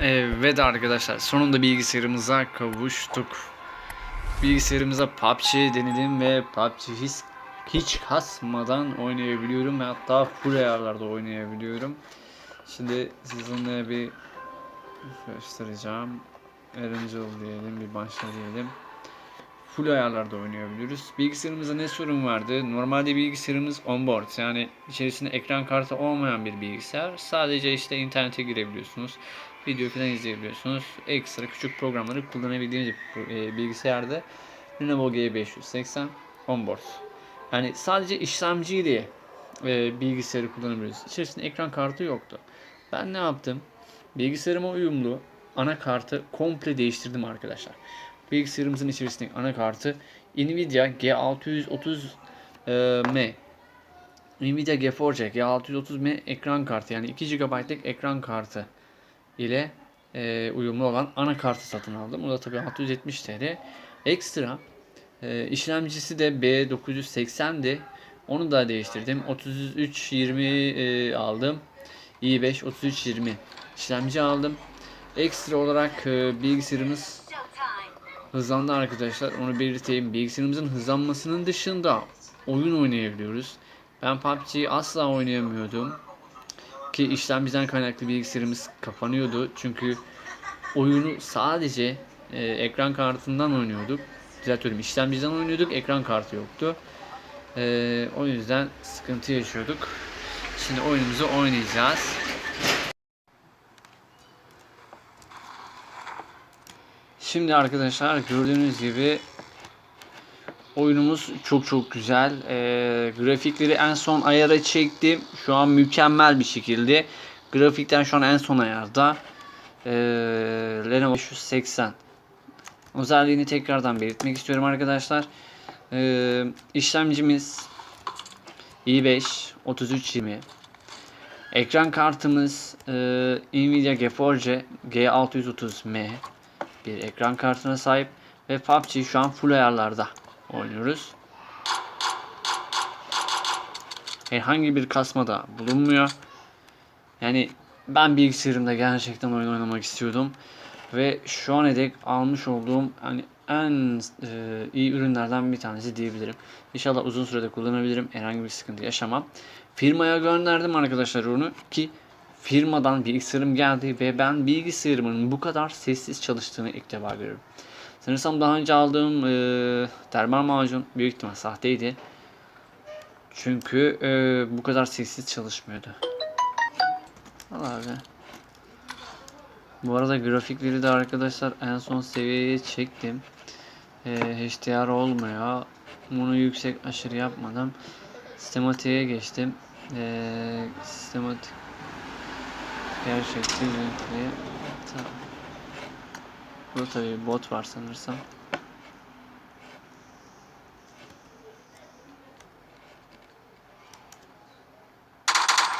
Evet arkadaşlar sonunda bilgisayarımıza kavuştuk. Bilgisayarımıza PUBG denedim ve PUBG hiç, hiç kasmadan oynayabiliyorum ve hatta full ayarlarda oynayabiliyorum. Şimdi sizinle bir göstereceğim. Erencil diyelim bir başla diyelim. Full ayarlarda oynayabiliyoruz. Bilgisayarımızda ne sorun vardı? Normalde bilgisayarımız onboard yani içerisinde ekran kartı olmayan bir bilgisayar. Sadece işte internete girebiliyorsunuz. Video falan izleyebiliyorsunuz. Ekstra küçük programları kullanabildiğiniz e, bilgisayarda Lenovo G580 onboard. Yani sadece işlemciyle e, bilgisayarı kullanabiliyoruz. İçerisinde ekran kartı yoktu. Ben ne yaptım? Bilgisayarıma uyumlu anakartı komple değiştirdim arkadaşlar. Bilgisayarımızın içerisindeki anakartı Nvidia G630M Nvidia GeForce G630M ekran kartı yani 2 GB'lık ekran kartı ile e, uyumlu olan anakartı satın aldım. O da tabii 670 TL. Ekstra e, işlemcisi de B980'di. Onu da değiştirdim. 3320 e, aldım. i5 3320 işlemci aldım. Ekstra olarak e, bilgisayarımız hızlandı arkadaşlar. Onu belirteyim. Bilgisayarımızın hızlanmasının dışında oyun oynayabiliyoruz. Ben PUBG'yi asla oynayamıyordum. Ki işlemciden kaynaklı bilgisayarımız kapanıyordu. Çünkü oyunu sadece e, ekran kartından oynuyorduk. Düzeltiyorum işlemciden oynuyorduk. Ekran kartı yoktu. E, o yüzden sıkıntı yaşıyorduk. Şimdi oyunumuzu oynayacağız. Şimdi arkadaşlar gördüğünüz gibi oyunumuz çok çok güzel. Ee, grafikleri en son ayara çektim. Şu an mükemmel bir şekilde. Grafikten şu an en son ayarda. Ee, Lenovo 580 özelliğini tekrardan belirtmek istiyorum arkadaşlar. Ee, işlemcimiz i5 3320 Ekran kartımız e, Nvidia GeForce G630M bir ekran kartına sahip ve PUBG şu an full ayarlarda oynuyoruz. Herhangi bir kasma da bulunmuyor. Yani ben bilgisayarımda gerçekten oyun oynamak istiyordum ve şu an dek almış olduğum hani en e, iyi ürünlerden bir tanesi diyebilirim. İnşallah uzun sürede kullanabilirim. Herhangi bir sıkıntı yaşamam. Firmaya gönderdim arkadaşlar onu ki firmadan bilgisayarım geldi ve ben bilgisayarımın bu kadar sessiz çalıştığını ilk defa görüyorum. Sanırsam daha önce aldığım e, termal macun büyük ihtimal sahteydi. Çünkü e, bu kadar sessiz çalışmıyordu. Al abi. Bu arada grafikleri de arkadaşlar en son seviyeye çektim. E, HDR olmuyor. Bunu yüksek aşırı yapmadım. Sistematiğe geçtim. E, sistematik gerçekçi renkli. Tamam. Burada tabii bot var sanırsam.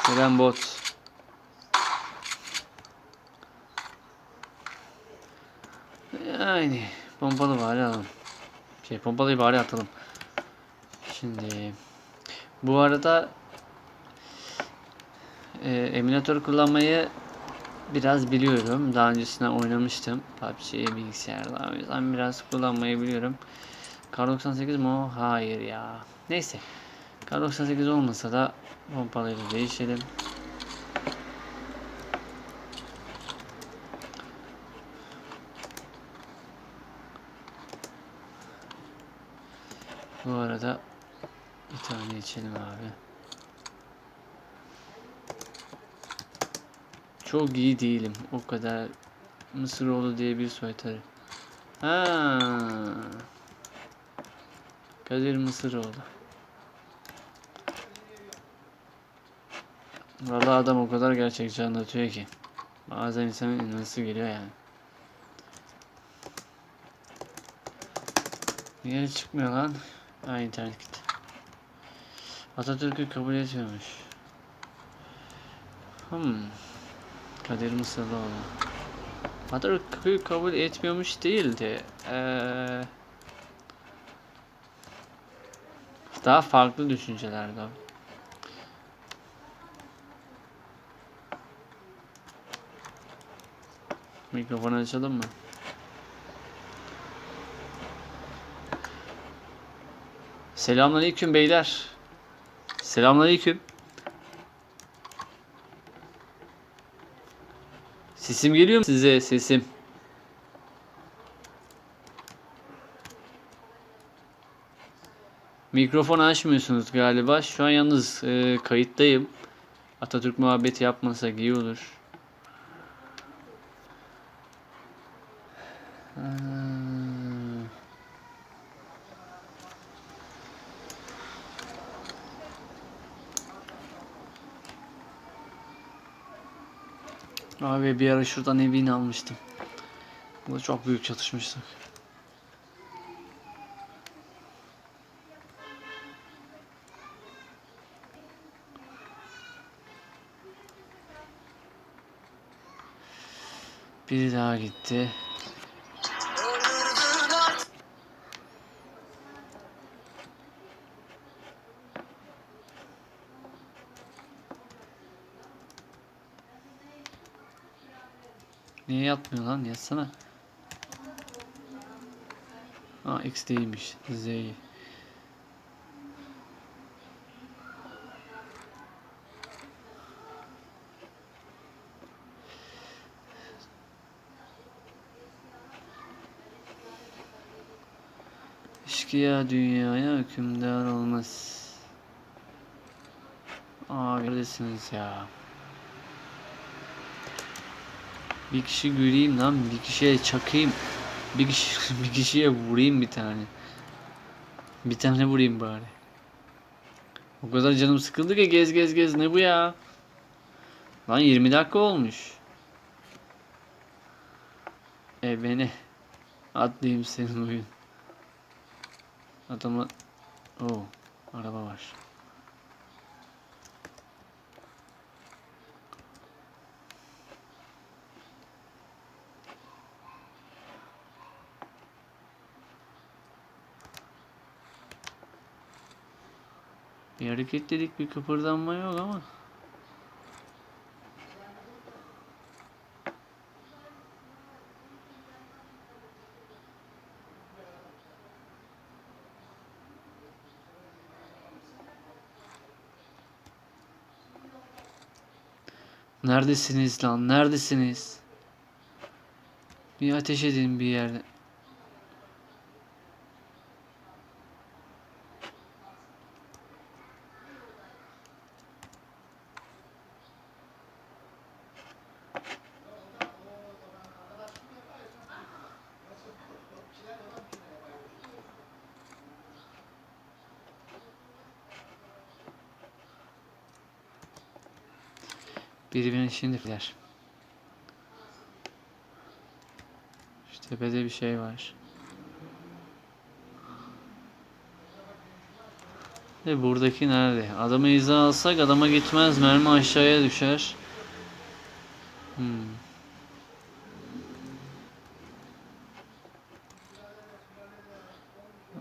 Gelen bot. Yani pompalı bari alalım. Şey pompalıyı bari atalım. Şimdi bu arada e, emülatör kullanmayı biraz biliyorum. Daha öncesinden oynamıştım. PUBG'yi bilgisayarda. O yüzden biraz kullanmayı biliyorum. Kar 98 mi o? Hayır ya. Neyse. Kar 98 olmasa da pompalıyla değişelim. Bu arada bir tane içelim abi. Çok iyi değilim. O kadar Mısıroğlu diye bir soytarı. Ha. Kadir Mısıroğlu. Vallahi adam o kadar gerçekçi anlatıyor ki. Bazen insanın inanası geliyor yani. Niye çıkmıyor lan? Ha internet gitti. Atatürk'ü kabul etmiyormuş. Hmm. Kadir Mısırlıoğlu. Atatürk'ü kabul etmiyormuş değildi. Ee, daha farklı düşüncelerde. Mikrofonu açalım mı? Selamünaleyküm beyler. Selamünaleyküm. Sesim geliyor mu size? Sesim. Mikrofon açmıyorsunuz galiba. Şu an yalnız e, kayıttayım. Atatürk muhabbeti yapmasak iyi olur. Abi bir ara şuradan evini almıştım. Burada çok büyük çatışmıştık. Biri daha gitti. Yatmıyor lan? Yatsana. Ha X değilmiş. Z. Eşkıya dünyaya hükümdar olmaz. Abi neredesiniz ya? Bir kişi göreyim lan, bir kişiye çakayım. Bir kişi bir kişiye vurayım bir tane. Bir tane vurayım bari. O kadar canım sıkıldı ki gez gez gez ne bu ya? Lan 20 dakika olmuş. E beni atlayayım senin oyun. Adama Oo, araba var. Bir hareketlilik, bir kıpırdanma yok ama. Neredesiniz lan? Neredesiniz? Bir ateş edin bir yerde. Biri beni şimdi filer. Şu tepede bir şey var. Ve buradaki nerede? Adamı iza alsak adama gitmez. Mermi aşağıya düşer. Hmm.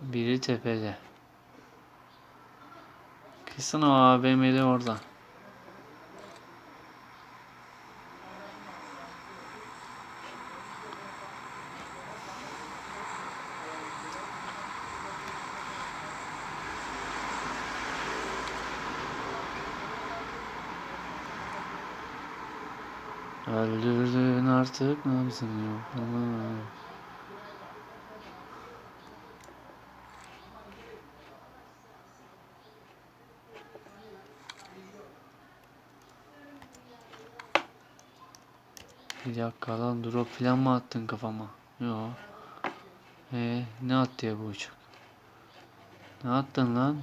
Biri tepede. Kesin o AVM'li orada. Öldürdün artık nabzım yok ama Bir dakika lan drop falan mı attın kafama? Yo. Ee, ne attı ya bu uçak? Ne attın lan?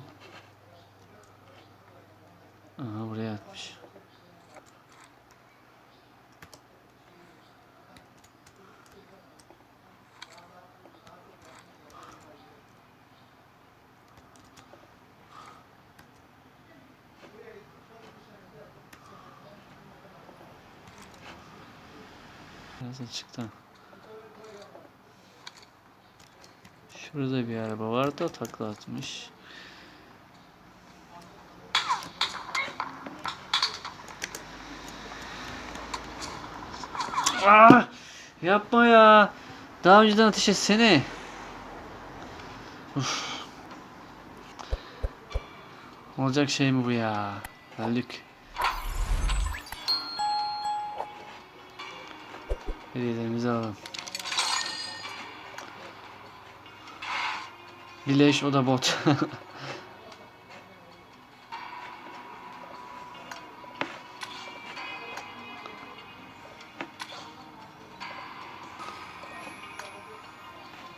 Aha buraya atmış. Biraz açıkta. Şurada bir araba var da takla atmış. Ah! Yapma ya. Daha önceden ateş etsene. Uf. Olacak şey mi bu ya? Öldük. Hediyelerimizi alalım. Birleş o da bot.